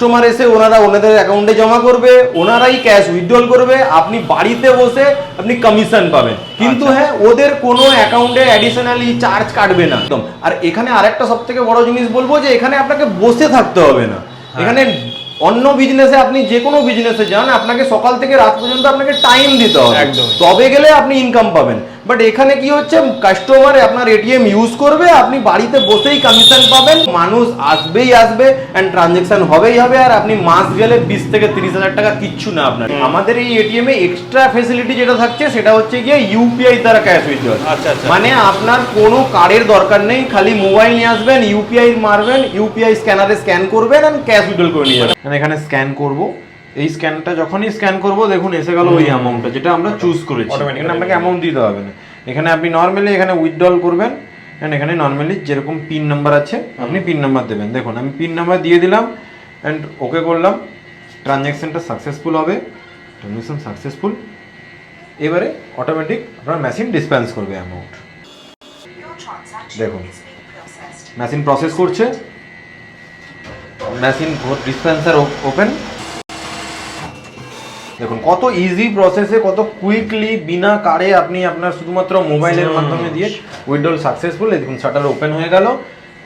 Customer এসে ওনারা ওনাদের অ্যাকাউন্টে জমা করবে ওনারাই ক্যাশ উইথড্রল করবে আপনি বাড়িতে বসে আপনি কমিশন পাবেন কিন্তু আচ্ছা। হ্যাঁ ওদের কোনো অ্যাকাউন্টে অ্যাডিশনালি চার্জ কাটবে না একদম আর এখানে আরেকটা সব থেকে বড় জিনিস বলব যে এখানে আপনাকে বসে থাকতে হবে না হ্যাঁ। এখানে অন্য বিজনেসে আপনি যে কোনো বিজনেসে যান আপনাকে সকাল থেকে রাত পর্যন্ত আপনাকে টাইম দিতে হবে। তবে গেলে আপনি ইনকাম পাবেন বাট এখানে কি হচ্ছে? কাস্টমার আপনার এটিএম ইউজ করবে আপনি বাড়িতে বসেই কমিশন পাবেন। মানুষ আসবেই আসবে অ্যান্ড ট্রানজেকশন হবেই হবে আর আপনি মাস গেলে বিশ থেকে তিরিশ হাজার টাকা কিচ্ছু না আপনার। আমাদের এই এটিএম এ এক্সট্রা ফেসিলিটি যেটা থাকছে সেটা হচ্ছে গিয়ে ইউপিআই দ্বারা ক্যাশ উইথড্রল আচ্ছা আচ্ছা। মানে আপনার কোনো কার্ডের দরকার নেই খালি মোবাইল নিয়ে আসবেন ইউপিআই মারবেন ইউপিআই স্ক্যানারে স্ক্যান করবেন আর ক্যাশ উইথড্রল করে নিয়ে যাবেন। এখানে স্ক্যান করব এই স্ক্যানটা যখনই স্ক্যান করব দেখুন এসে গেল ওই অ্যামাউন্টটা যেটা আমরা চুজ করেছি। এখানে আপনাকে অ্যামাউন্ট দিতে হবে না। এখানে আপনি নর্মালি এখানে উইথড্রল করবেন। অ্যান্ড এখানে নর্মালি যেরকম পিন নাম্বার আছে আপনি পিন নাম্বার দেবেন। দেখুন আমি পিন নাম্বার দিয়ে দিলাম অ্যান্ড ওকে করলাম। ট্রানজ্যাকশনটা সাকসেসফুল হবে। ট্রানজ্যাকশন সাকসেসফুল এবারে অটোমেটিক আপনার মেশিন ডিসপেন্স করবে অ্যামাউন্ট দেখুন মেশিন প্রসেস করছে। মেশিন ডিসপেন্সার ওপেন দেখুন কত ইজি প্রসেসে কত কুইকলি বিনা কারে আপনি আপনার শুধুমাত্র মোবাইলের মাধ্যমে দিয়ে উইড্রল সাকসেসফুল দেখুন শাটার ওপেন হয়ে গেল।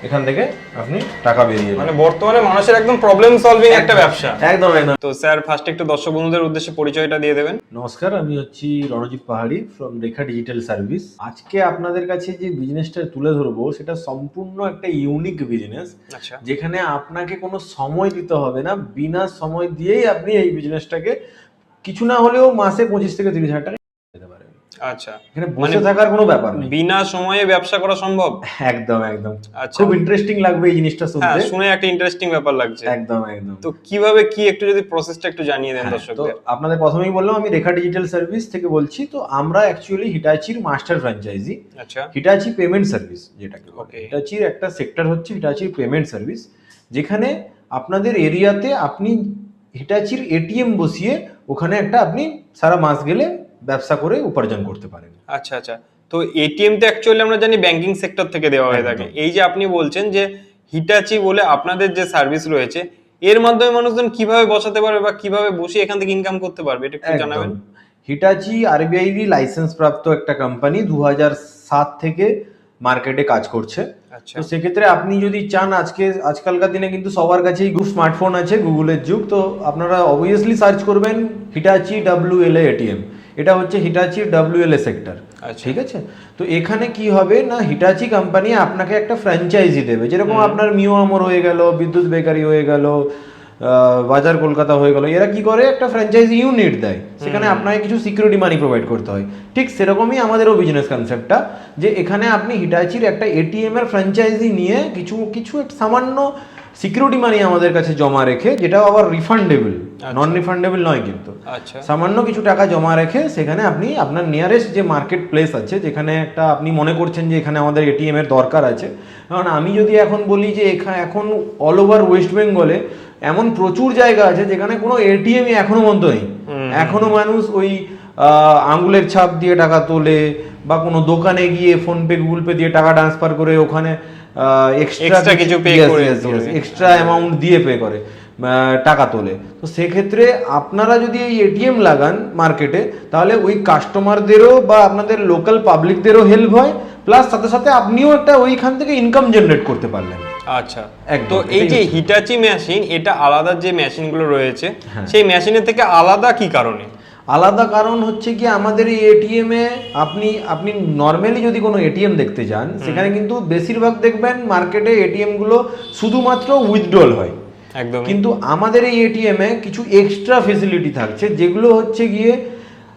এখান থেকে আপনি টাকা বেরিয়ে মানে বর্তমানে মানুষের একদম প্রবলেম সলভিং একটা ব্যবসা। একদম একদম। তো স্যার ফার্স্ট একটু দর্শক বন্ধুদের উদ্দেশ্যে পরিচয়টা দিয়ে দেবেন। নমস্কার আমি হচ্ছি রণজিৎ পাহাড়ি ফ্রম রেখা ডিজিটাল সার্ভিস আজকে আপনাদের কাছে যে বিজনেসটা তুলে ধরবো সেটা সম্পূর্ণ একটা ইউনিক বিজনেস আচ্ছা। যেখানে আপনাকে কোনো সময় দিতে হবে না। বিনা সময় দিয়েই আপনি এই বিজনেসটাকে কিছু না হলেও মাসে পঁচিশ থেকে তিরিশ হাজার টাকা আচ্ছা। এখানে বসে থাকার কোনো ব্যাপার নেই। বিনা সময়ে ব্যবসা করা সম্ভব? একদম একদম। আচ্ছা। খুব ইন্টারেস্টিং লাগবে এই জিনিসটা হ্যাঁ শুনতে শুনে একটা ইন্টারেস্টিং ব্যাপার লাগছে। একদম একদম। তো কীভাবে কি একটু যদি প্রসেসটা একটু জানিয়ে দেন হ্যাঁ, দর্শকদের। আপনাদের প্রথমেই বললাম আমি রেখা ডিজিটাল সার্ভিস থেকে বলছি তো আমরা অ্যাকচুয়ালি হিটাচির মাস্টার ফ্র্যাঞ্চাইজি আচ্ছা। হিটাচি পেমেন্ট সার্ভিস যেটাকে হিটাচির একটা সেক্টর হচ্ছে হিটাচির পেমেন্ট সার্ভিস যেখানে আপনাদের এরিয়াতে আপনি হিটাচির এটিএম বসিয়ে ওখানে একটা আপনি সারা মাস গেলে ব্যবসা করে উপার্জন করতে পারেন। আচ্ছা আচ্ছা। তো এটিএম তো অ্যাকচুয়ালি আমরা জানি ব্যাংকিং সেক্টর থেকে দেওয়া হয়ে থাকে। এই যে আপনি বলছেন যে হিটাচি বলে আপনাদের যে সার্ভিস রয়েছে এর মাধ্যমে মানুষজন কীভাবে বসাতে পারবে বা কীভাবে বসে এখান থেকে ইনকাম করতে পারবে এটা একটু জানাবেন। হিটাচি আরবিআই লাইসেন্স প্রাপ্ত একটা কোম্পানি দু সাত থেকে মার্কেটে কাজ করছে। আচ্ছা। তো সেক্ষেত্রে আপনি যদি চান আজকে আজকালকার দিনে কিন্তু সবার কাছেই গুগল স্মার্টফোন আছে গুগলের যুগ। তো আপনারা অবভিয়াসলি সার্চ করবেন হিটাচি ডাব্লিউ এল এটিএম এটা হচ্ছে Hitachi W L A sector ঠিক আছে? তো এখানে কি হবে না হিটাচি কোম্পানি আপনাকে একটা ফ্র্যাঞ্চাইজি দেবে। যেরকম আপনার মিও আমর হয়ে গেল বিদ্যুৎ বেকারি হয়ে গেল বাজার কলকাতা হয়ে গেল। এরা কি করে? একটা ফ্র্যাঞ্চাইজি ইউনিট দেয়। সেখানে আপনাকে কিছু সিকিউরিটি মানি প্রোভাইড করতে হয়। ঠিক সেরকমই আমাদেরও বিজনেস কনসেপ্টটা যে এখানে আপনি হিটাচির একটা এটিএম এর ফ্র্যাঞ্চাইজি নিয়ে কিছু কিছু একটা সামান্য সিকিউরিটি মানি আমাদের কাছে জমা রেখে যেটাও আবার রিফান্ডেবল নন রিফান্ডেবল নয় কিন্তু। আচ্ছা। সামান্য কিছু টাকা জমা রেখে সেখানে আপনি আপনার নিয়ারেস্ট যে মার্কেট প্লেস আছে যেখানে একটা আপনি মনে করছেন যে এখানে আমাদের এটিএম এর দরকার আছে কারণ আমি যদি এখন বলি যে এখানে এখন অল ওভার ওয়েস্ট বেঙ্গলে এমন প্রচুর জায়গা আছে যেখানে কোনো এটিএম এখনও পর্যন্ত নেই। এখনও মানুষ ওই আহ, আঙুলের ছাপ দিয়ে টাকা তোলে বা কোনো দোকানে গিয়ে ফোনপে গুগল পে দিয়ে টাকা ট্রান্সফার করে ওখানে Extra কিছু করে এক্সট্রা অ্যামাউন্ট দিয়ে পে করে টাকা তোলে। তো সেক্ষেত্রে আপনারা যদি এই এটিএম লাগান মার্কেটে তাহলে ওই কাস্টমারদেরও বা আপনাদের লোকাল পাবলিকদেরও হেল্প হয় প্লাস সাথে সাথে আপনিও একটা ওইখান থেকে ইনকাম জেনারেট করতে পারলেন। আচ্ছা। তো এই যে হিটাচি মেশিন এটা আলাদা যে মেশিনগুলো রয়েছে হ্যাঁ। সেই মেশিনের থেকে আলাদা কি কারণে? আলাদা কারণ হচ্ছে কি আমাদের এই এটিএম এ আপনি আপনি নর্মালি যদি কোনো এটিএম দেখতে যান সেখানে কিন্তু বেশিরভাগ দেখবেন মার্কেটে এটিএমগুলো শুধুমাত্র উইথড্রল হয়। একদম কিন্তু আমাদের এই এটিএম এ কিছু এক্সট্রা ফেসিলিটি থাকছে যেগুলো হচ্ছে গিয়ে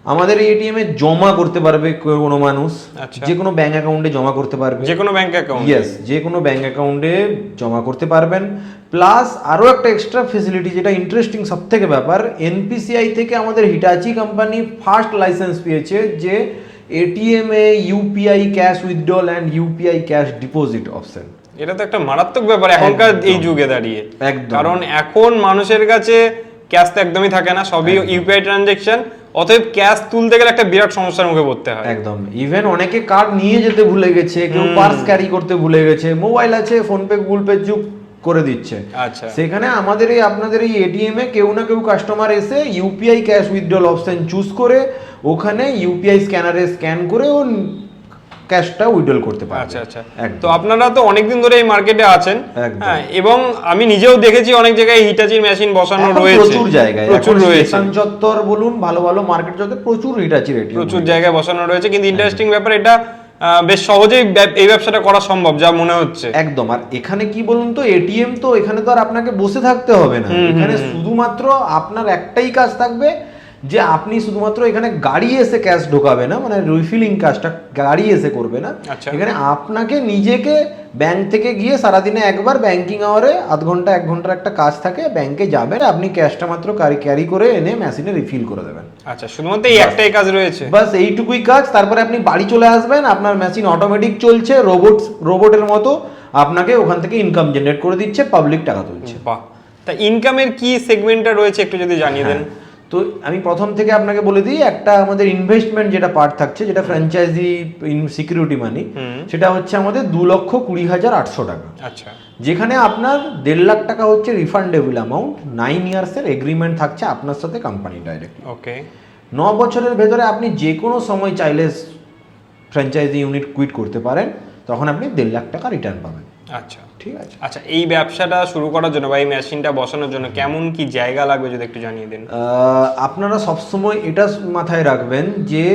আমাদের এই এটিএম এ জমা করতে পারবে কোনো মানুষ। আচ্ছা। যে কোনো ব্যাংক অ্যাকাউন্টে জমা করতে পারবে। যে কোনো ব্যাংক অ্যাকাউন্ট ইয়েস যে কোনো ব্যাংক অ্যাকাউন্টে জমা করতে পারবেন। প্লাস আরও একটা এক্সট্রা ফেসিলিটি যেটা ইন্টারেস্টিং সব থেকে ব্যাপার এনপিসিআই থেকে আমাদের হিটাচি কোম্পানি ফার্স্ট লাইসেন্স পেয়েছে যে ATM A UPI cash withdrawal and UPI cash deposit option এটা তো একটা মারাত্মক ব্যাপার এখনকার এই যুগে দাঁড়িয়ে। কারণ এখন মানুষের কাছে ক্যাশ তো একদমই থাকে না সবই ইউপিআই ট্রানজেকশন অতএব ক্যাশ তুলতে গেলে একটা বিরাট সমস্যার মুখে পড়তে হয়। একদম। ইভেন অনেকে কার্ড নিয়ে যেতে ভুলে গেছে কেউ পার্স ক্যারি করতে ভুলে গেছে মোবাইল আছে ফোনপে গুগল পে যুগ করে দিচ্ছে। আচ্ছা। সেখানে আমাদের এই আপনাদের এই এটিএম এ কেউ না কেউ কাস্টমার এসে UPI cash withdrawal option choose করে ওখানে ইউপিআই স্ক্যানারে স্ক্যান করে ও ক্যাশটা উইথড্রল করতে পারে আচ্ছা আচ্ছা। তো আপনারা তো অনেকদিন ধরে এই মার্কেটে আছেন। হ্যাঁ এবং আমি নিজেও দেখেছি অনেক জায়গায় হিটাচির মেশিন বসানো রয়েছে। প্রচুর জায়গায়। প্রচুর রয়েছে। স্টেশন চত্বর বলুন ভালো ভালো মার্কেট চত্বর প্রচুর হিটাচি রেটি প্রচুর জায়গায় বসানো রয়েছে। কিন্তু ইন্টারেস্টিং ব্যাপার এটা বেশ সহজেই এই ব্যবসাটা করা সম্ভব যা মনে হচ্ছে। একদম আর এখানে কি বলুন তো এটিএম তো এখানে তো আর আপনাকে বসে থাকতে হবে না। এখানে শুধুমাত্র আপনার একটাই কাজ থাকবে যে আপনি শুধুমাত্র এখানে গাড়ি এসে ক্যাশ ঢোকাবে না মানে রিফিলিং কাজটা গাড়ি এসে করবে না। আচ্ছা। এখানে আপনাকে নিজেকে ব্যাংক থেকে গিয়ে সারাদিনে একবার ব্যাংকিং আওয়ারে আধ ঘণ্টা এক ঘণ্টার একটা কাজ থাকে ব্যাংকে যাবেন আপনি ক্যাশটা মাত্র ক্যারি করে এনে মেশিনে রিফিল করে দেবেন। আচ্ছা শুধুমাত্র এই একটাই কাজ রয়েছে? বাস এইটুকুই কাজ তারপরে আপনি বাড়ি চলে আসবেন আপনার মেশিন অটোমেটিক চলছে রোবট রোবটের মতো আপনাকে ওখান থেকে ইনকাম জেনারেট করে দিচ্ছে পাবলিক টাকা তুলছে। বাহ। তা ইনকামের কি সেগমেন্টটা রয়েছে একটু যদি জানিয়ে দেন? তো আমি প্রথম থেকে আপনাকে বলে দিই একটা আমাদের ইনভেস্টমেন্ট যেটা পার্ট থাকছে যেটা ফ্র্যাঞ্চাইজি সিকিউরিটি মানি সেটা হচ্ছে আমাদের দু লক্ষ কুড়ি হাজার আটশো টাকা। আচ্ছা। যেখানে আপনার দেড় লাখ টাকা হচ্ছে রিফান্ডেবল অ্যামাউন্ট নাইন ইয়ার্সের এগ্রিমেন্ট থাকছে আপনার সাথে কোম্পানি ডাইরেক্ট ওকে। ন বছরের ভেতরে আপনি যে কোনো সময় চাইলে ফ্র্যাঞ্চাইজি ইউনিট কুইট করতে পারেন তখন আপনি দেড় লাখ টাকা রিটার্ন পাবেন। আচ্ছা। ঠিক আছে। আচ্ছা এই ব্যবসাটা শুরু করার জন্য বা এই মেশিনটা বসানোর জন্য কেমন কি জায়গা লাগবে যদি একটু জানিয়ে দেন? আপনারা সবসময় এটা মাথায় রাখবেন যে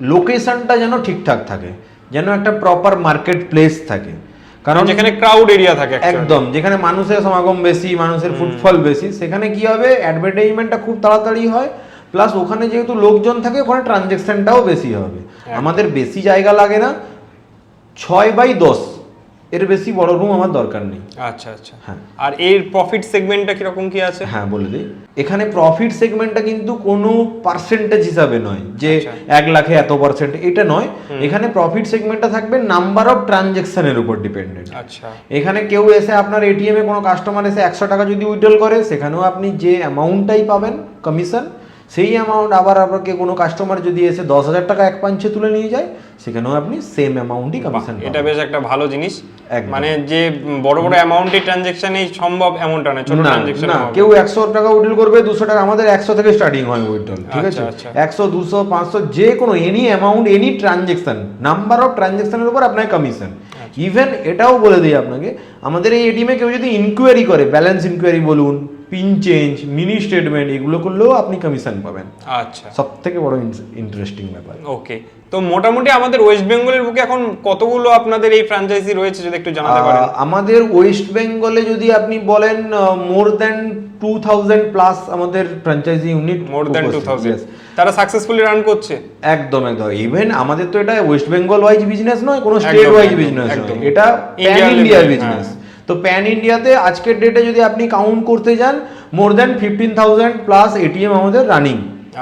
লোকেশনটা যেন ঠিকঠাক থাকে যেন একটা প্রপার মার্কেট প্লেস থাকে। কারণ যেখানে ক্রাউড এরিয়া থাকে একদম যেখানে মানুষের সমাগম বেশি মানুষের ফুটফল বেশি সেখানে কি হবে? অ্যাডভার্টাইজমেন্টটা খুব তাড়াতাড়ি হয় প্লাস ওখানে যেহেতু লোকজন থাকে ওখানে ট্রানজেকশনটাও বেশি হবে। আমাদের বেশি জায়গা লাগে না ছয় বাই দশ। এর বেশি বড় রুম আমার দরকার নেই। আচ্ছা আচ্ছা। হ্যাঁ। আর এর প্রফিট সেগমেন্টটা কীরকম কি আছে? হ্যাঁ বলে দিই। এখানে প্রফিট সেগমেন্টটা কিন্তু কোনো পার্সেন্টেজ হিসাবে নয় যে আচ্ছা। এক লাখে এত পার্সেন্ট এটা নয়। এখানে প্রফিট সেগমেন্টটা থাকবে নাম্বার অফ ট্রানজেকশনের উপর ডিপেন্ডেন্ট আচ্ছা। এখানে কেউ এসে আপনার এটিএম এ কোনো কাস্টমার এসে একশো টাকা যদি উইড্রল করে সেখানেও আপনি যে অ্যামাউন্টটাই পাবেন কমিশন সেই অ্যামাউন্ট আবার আপনাকে কোনো কাস্টমার যদি এসে দশ হাজার টাকা এক পাঞ্চে তুলে নিয়ে যায় সেখানেও আপনি সেম অ্যামাউন্টই কমিশন এটা বেশ একটা ভালো জিনিস। মানে যে বড় বড় অ্যামাউন্টের ট্রানজেকশনই সম্ভব এমনটা না ছোট ট্রানজেকশন না কেউ একশো টাকা উইড্রল করবে দুশো টাকা আমাদের একশো থেকে স্টার্টিং হয় উইড্রল ঠিক আছে? আচ্ছা, আচ্ছা। একশো দুশো পাঁচশো যে কোনো any amount any transaction number of ট্রানজেকশনের উপর আপনার কমিশন আচ্ছা। ইভেন এটাও বলে দিই আপনাকে আমাদের এই এটিএমে কেউ যদি ইনকোয়ারি করে ব্যালেন্স ইনকোয়ারি বলুন পিন চেঞ্জ মিনি স্টেটমেন্ট এগুলো করলেও আপনি কমিশন পাবেন। আচ্ছা। সব থেকে বড় ইন্টারেস্টিং ব্যাপার। ওকে তো মোটামুটি আমাদের ওয়েস্ট বেঙ্গলের বুকে এখন কতগুলো আপনাদের এই ফ্র্যাঞ্চাইজি রয়েছে যদি একটু জানাতে পারেন? আমাদের ওয়েস্ট বেঙ্গলে যদি আপনি বলেন more than two thousand plus আমাদের franchise unit more than two thousand তারা সাকসেসফুলি রান করছে? একদম একদম। ইভেন আমাদের তো এটা ওয়েস্ট বেঙ্গল ওয়াইজ বিজনেস নয় কোনো স্টেট ওয়াইজ বিজনেস। নয়। এটা প্যান ইন্ডিয়ার বিজনেস। তো প্যান ইন্ডিয়াতে আজকের ডেটে যদি আপনি কাউন্ট করতে যান more than fifteen thousand plus ATM আমাদের রানিং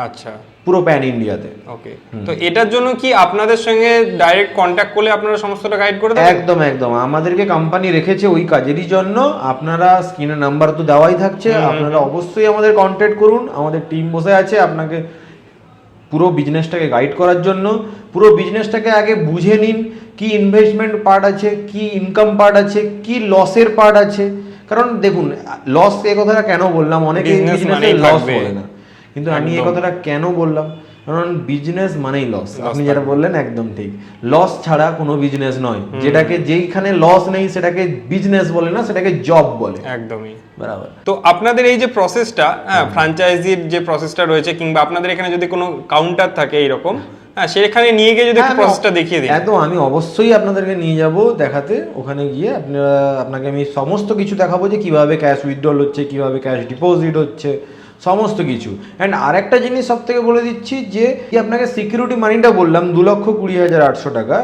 আচ্ছা। পুরো প্যান ইন্ডিয়াতে ওকে তো এটার জন্য কি আপনাদের সঙ্গে ডাইরেক্ট কন্ট্যাক্ট করলে আপনারা সমস্তটা গাইড করে দেবেন? একদম একদম। আমাদেরকে কোম্পানি রেখেছে ওই কাজেরই জন্য। আপনারা স্ক্রিনে নাম্বার তো দেওয়াই থাকছে। আপনারা অবশ্যই আমাদের কন্ট্যাক্ট করুন। আমাদের টিম বসে আছে। আপনাকে পুরো বিজনেসটাকে গাইড করার জন্য পুরো বিজনেসটাকে আগে বুঝে নিন কি ইনভেস্টমেন্ট পার্ট আছে কি ইনকাম পার্ট আছে কি লসের পার্ট আছে। কারণ দেখুন লস এ কথাটা কেন বললাম? অনেকে বিজনেসে লস। বলে না। কিন্তু আমি এ কথাটা কেন বললাম? কারণ বিজনেস মানেই লস আপনি যেটা বললেন একদম ঠিক। লস ছাড়া কোনো বিজনেস নয়। যেটাকে যেইখানে লস নেই সেটাকে বিজনেস বলে না সেটাকে জব বলে। একদমই। বরাবর। তো আপনাদের এই যে প্রসেসটা হ্যাঁ ফ্র্যাঞ্চাইজির যে প্রসেসটা রয়েছে কিংবা আপনাদের এখানে যদি কোনো কাউন্টার থাকে এইরকম হ্যাঁ সেখানে নিয়ে গিয়ে যদি একটু হ্যাঁ, প্রসেসটা দেখিয়ে দিন একদম আমি অবশ্যই আপনাদেরকে নিয়ে যাব দেখাতে। ওখানে গিয়ে আপনারা আপনাকে আমি সমস্ত কিছু দেখাবো যে কীভাবে ক্যাশ উইথড্রল হচ্ছে কীভাবে ক্যাশ ডিপোজিট হচ্ছে। সমস্ত কিছু। অ্যান্ড আরেকটা জিনিস সব থেকে বলে দিচ্ছি যে কি আপনাকে সিকিউরিটি মানিটা বললাম দু লক্ষ কুড়ি হাজার আটশো টাকা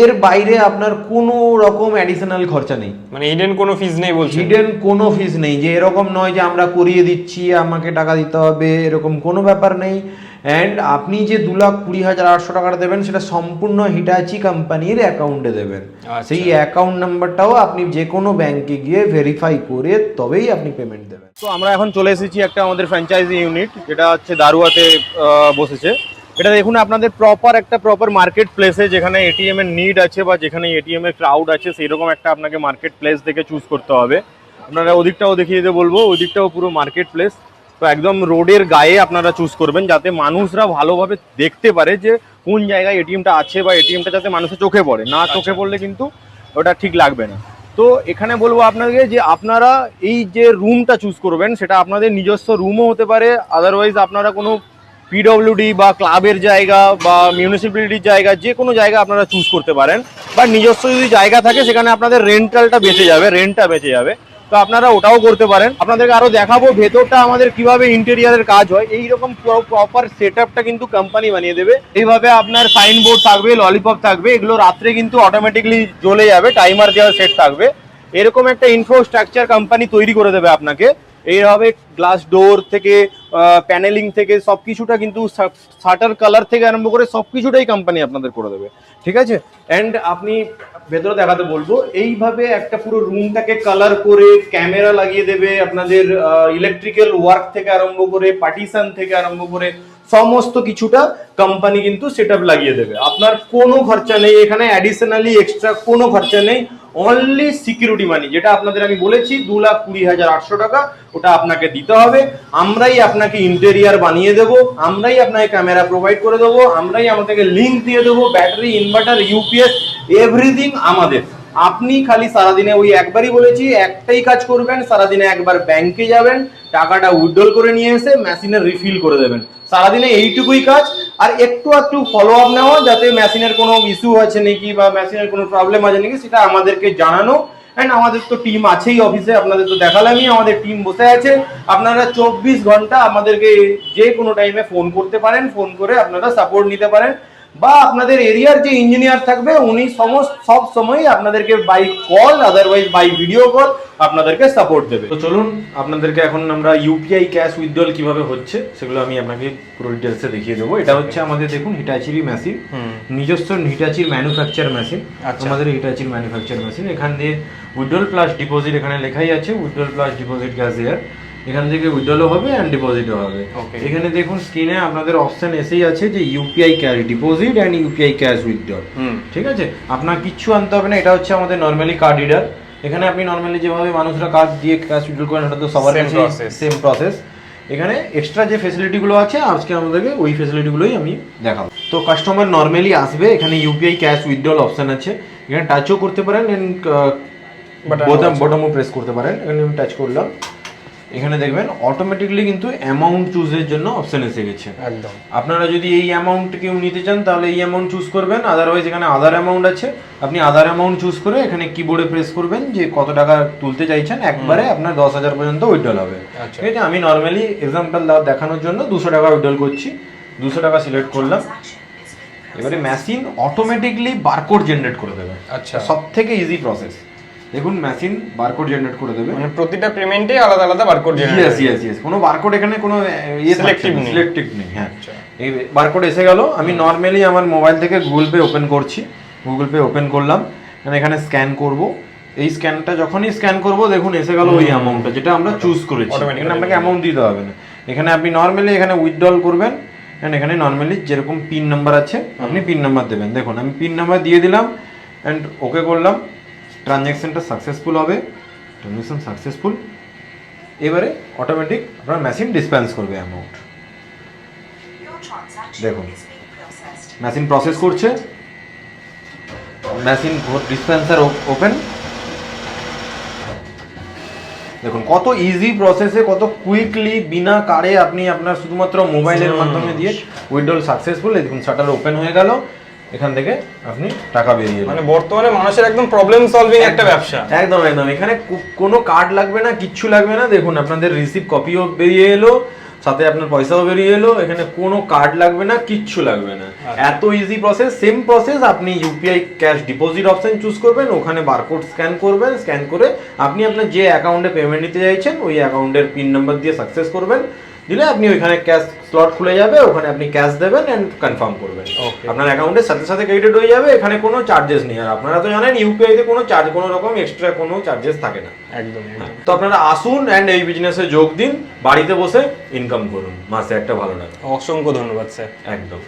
এর বাইরে আপনার কোনো রকম অ্যাডিশনাল খরচা নেই। মানে হিডেন কোনো ফিজ নেই বলছি হিডেন কোনো ফিস নেই যে এরকম নয় যে আমরা করিয়ে দিচ্ছি আমাকে টাকা দিতে হবে এরকম কোনো ব্যাপার নেই। অ্যান্ড আপনি যে দু লাখ কুড়ি হাজার আটশো টাকাটা দেবেন সেটা সম্পূর্ণ হিটাচি কোম্পানির অ্যাকাউন্টে দেবেন। আচ্ছা। সেই অ্যাকাউন্ট নাম্বারটাও আপনি যে কোনো ব্যাংকে গিয়ে ভেরিফাই করে তবেই আপনি পেমেন্ট দেবেন। তো আমরা এখন চলে এসেছি একটা আমাদের ফ্র্যাঞ্চাইজি ইউনিট যেটা হচ্ছে দারুয়াতে বসেছে। এটা দেখুন আপনাদের প্রপার একটা প্রপার মার্কেট প্লেসে যেখানে এটিএম এর নিড আছে বা যেখানে এটিএম এর ক্রাউড আছে সেই রকম একটা আপনাকে মার্কেট প্লেস দেখে চুজ করতে হবে। আপনারা ওদিকটাও দেখিয়ে দিতে বলব ওদিকটাও পুরো মার্কেট প্লেস তো একদম রোডের গায়ে আপনারা চুজ করবেন যাতে মানুষরা ভালোভাবে দেখতে পারে যে কোন জায়গায় এটিএমটা আছে বা এটিএমটা যাতে মানুষের চোখে পড়ে। না চোখে পড়লে কিন্তু ওটা ঠিক লাগবে না। তো এখানে বলব আপনাকে যে আপনারা এই যে রুমটা চুজ করবেন সেটা আপনাদের নিজস্ব রুমও হতে পারে। আদারওয়াইজ আপনারা কোনো পিডব্লিউডি বা ক্লাবের জায়গা বা মিউনিসিপ্যালিটির জায়গা যে কোনো জায়গা আপনারা চুজ করতে পারেন। বা নিজস্ব যদি জায়গা থাকে সেখানে আপনাদের রেন্টালটা বেঁচে যাবে রেন্টটা বেঁচে যাবে। তো আপনারা ওটাও করতে পারেন। আপনাদেরকে আরও দেখাবো ভেতরটা আমাদের কীভাবে ইন্টেরিয়ারের কাজ হয়। এইরকম প্রপার সেট কিন্তু কোম্পানি বানিয়ে দেবে। এইভাবে আপনার সাইনবোর্ড থাকবে ললিপপ থাকবে, এগুলো রাত্রে কিন্তু অটোমেটিকলি জ্বলে যাবে টাইমার দেওয়ার সেট থাকবে। এরকম একটা ইনফ্রাস্ট্রাকচার কোম্পানি তৈরি করে দেবে আপনাকে। এইভাবে গ্লাস ডোর থেকে প্যানেলিং থেকে সব কিছুটা কিন্তু শাটার কালার থেকে আরম্ভ করে সব কিছুটাই কোম্পানি আপনাদের করে দেবে। ঠিক আছে? অ্যান্ড আপনি ভেতরে দেখাতে বলব। এইভাবে একটা পুরো রুমটাকে কালার করে ক্যামেরা লাগিয়ে দেবে আপনাদের ইলেকট্রিক্যাল ওয়ার্ক থেকে আরম্ভ করে পার্টিশন থেকে আরম্ভ করে, সমস্ত কিছুটা কোম্পানি কিন্তু সেট লাগিয়ে দেবে। আপনার কোনো খরচা নেই, এখানে অ্যাডিশনালি এক্সট্রা কোনো খরচা নেই। অনলি সিকিউরিটি মানি যেটা আপনাদের আমি বলেছি, দু লাখ কুড়ি হাজার আটশো টাকা, ওটা আপনাকে দিতে হবে। আমরাই আপনাকে ইন্টেরিয়ার বানিয়ে দেবো, আমরাই আপনাকে ক্যামেরা প্রোভাইড করে দেবো, আমরাই আমাদেরকে লিঙ্ক দিয়ে দেবো ব্যাটারি ইনভার্টার ইউপিএস এভরিথিং আমাদের। আপনি খালি সারাদিনে ওই একবারই বলেছি, একটাই কাজ করবেন, সারাদিনে একবার ব্যাংকে যাবেন, টাকাটা উইথড্রল করে নিয়ে এসে মেশিনে রিফিল করে দেবেন। সারাদিনে এইটুকুই কাজ, আর একটু একটু ফলো আপ নেওয়া যাতে মেশিনের কোনো ইস্যু আছে নাকি বা মেশিনের কোনো প্রবলেম আছে নাকি, সেটা আমাদেরকে জানানো। অ্যান্ড আমাদের তো টিম আছেই অফিসে আপনাদের তো দেখালামই, আমাদের টিম বসে আছে। আপনারা চব্বিশ ঘণ্টা আমাদেরকে যে কোনো টাইমে ফোন করতে পারেন ফোন করে আপনারা সাপোর্ট নিতে পারেন। বা আপনাদের এরিয়ার যে ইঞ্জিনিয়ার থাকবে উনি সমস্ত সব সময় আপনাদেরকে by call otherwise by video call আপনাদেরকে সাপোর্ট দেবে। তো চলুন আপনাদেরকে এখন আমরা ইউপিআই ক্যাশ উইথড্রল কীভাবে হচ্ছে সেগুলো আমি আপনাকে পুরো ডিটেলসে দেখিয়ে দেবো। এটা হচ্ছে আমাদের দেখুন হিটাচিরি মেশিন নিজস্ব হিটাচির ম্যানুফ্যাকচার মেশিন। আমাদের হিটাচির ম্যানুফ্যাকচার মেশিন এখান দিয়ে উইথড্রল প্লাস ডিপোজিট এখানে লেখাই আছে উইথড্রল প্লাস ডিপোজিট গ্যাস ইয়ার এখান থেকে উইথড্রলও হবে অ্যান্ড ডিপোজিটও হবে। এখানে দেখুন স্ক্রিনে আপনাদের অপশন এসেই আছে যে UPI cash deposit and UPI cash withdrawal ঠিক আছে? আপনার কিচ্ছু আনতে হবে না এটা হচ্ছে আমাদের নর্মালি কার্ড রিডার এখানে আপনি নর্মালি যেভাবে মানুষরা কার্ড দিয়ে ক্যাশ উইথড্রল করেন ওটা তো সবার কাছে সেম প্রসেস এখানে এক্সট্রা যে ফেসিলিটিগুলো আছে আজকে আমাদেরকে ওই ফেসিলিটিগুলোই আমি দেখাবো। তো কাস্টমার নর্মালি আসবে এখানে ইউপিআই ক্যাশ উইথড্রল অপশন আছে। এখানে টাচও করতে পারেন। বটমও প্রেস করতে পারেন। এখানে আমি টাচ করলাম। এখানে দেখবেন অটোমেটিকলি কিন্তু অ্যামাউন্ট চুজের জন্য অপশন এসে গেছে। একদম। আপনারা যদি এই অ্যামাউন্ট কেউ নিতে চান তাহলে এই অ্যামাউন্ট চুজ করবেন। আদারওয়াইজ এখানে আদার অ্যামাউন্ট আছে। আপনি আদার অ্যামাউন্ট চুজ করে এখানে কিবোর্ডে প্রেস করবেন যে কত টাকা তুলতে চাইছেন। একবারে আপনার দশ হাজার পর্যন্ত উইথড্রল হবে। আচ্ছা। ঠিক আছে? আমি নর্মালি এক্সাম্পল দেখানোর জন্য দুশো টাকা উইথড্রল করছি। দুশো টাকা সিলেক্ট করলাম। এবারে মেশিন অটোমেটিকলি বারকোড জেনারেট করে দেবে। আচ্ছা। সব থেকে ইজি প্রসেস দেখুন মেশিন বারকোড জেনারেট করে দেবে। মানে প্রতিটা পেমেন্টে আলাদা আলাদা barcode generate yes yes yes কোনো বারকোড এখানে কোনো সিলেক্টিভ Selective নেই। সিলেক্টিভ নেই হ্যাঁ। আচ্ছা। এই বারকোড এসে গেল। আমি নর্মালি আমার মোবাইল থেকে গুগল পে ওপেন করছি। গুগল পে ওপেন করলাম। and এখানে স্ক্যান করব। এই স্ক্যানটা যখনই স্ক্যান করব দেখুন এসে গেল ওই অ্যামাউন্টটা যেটা আমরা চুজ করেছি। এখানে আপনাকে অ্যামাউন্ট দিতে হবে না। এখানে আপনি নর্মালি এখানে উইথড্রল করবেন। অ্যান্ড এখানে নর্মালি যেরকম পিন নাম্বার আছে আপনি পিন নাম্বার দেবেন। দেখুন আমি পিন নাম্বার দিয়ে দিলাম। অ্যান্ড ওকে করলাম। ট্রানজ্যাকশনটা সাকসেসফুল হবে ট্রানজ্যাকশন সাকসেসফুল। এবারে অটোমেটিক আপনার মেশিন ডিসপেন্স করবে অ্যামাউন্ট দেখুন মেশিন প্রসেস করছে মেশিন ডিসপেন্সার ওপেন দেখুন কত ইজি প্রসেসে কত কুইকলি বিনা কারে আপনি আপনার শুধুমাত্র মোবাইলের মাধ্যমে দিয়ে উইড্রল সাকসেসফুল দেখুন শাটার ওপেন হয়ে গেল। এখান থেকে আপনি টাকা বেরিয়ে মানে বর্তমানে মানুষের একদম প্রবলেম সলভিং একটা ব্যবসা। একদম একদম। এখানে কোনো কার্ড লাগবে না কিচ্ছু লাগবে না। দেখুন আপনাদের রিসিভ কপিও বেরিয়ে এলো সাথে আপনার পয়সাও বেরিয়ে এলো। এখানে কোনো কার্ড লাগবে না কিচ্ছু লাগবে না। এত ইজি প্রসেস সেম প্রসেস আপনি UPI cash deposit option choose করবেন ওখানে বারকোড স্ক্যান করবেন স্ক্যান করে আপনি আপনার যে অ্যাকাউন্টে পেমেন্ট নিতে চাইছেন ওই অ্যাকাউন্টের পিন নাম্বার দিয়ে সাকসেস করবেন। দিলে আপনি ওইখানে ক্যাশ স্লট খুলে যাবে ওখানে আপনি ক্যাশ দেবেন অ্যান্ড কনফার্ম করবেন. আপনার অ্যাকাউন্টের সাথে সাথে ক্রেডিট হয়ে যাবে এখানে কোনো চার্জেস নেই। আর আপনারা তো জানেন ইউপিআই তে কোনো চার্জ কোনো রকম এক্সট্রা কোনো চার্জেস থাকে না। একদম একদম। তো আপনারা আসুন অ্যান্ড এই বিজনেসে যোগ দিন বাড়িতে বসে ইনকাম করুন। মাসে একটা ভালো লাগে। অসংখ্য ধন্যবাদ স্যার। একদম।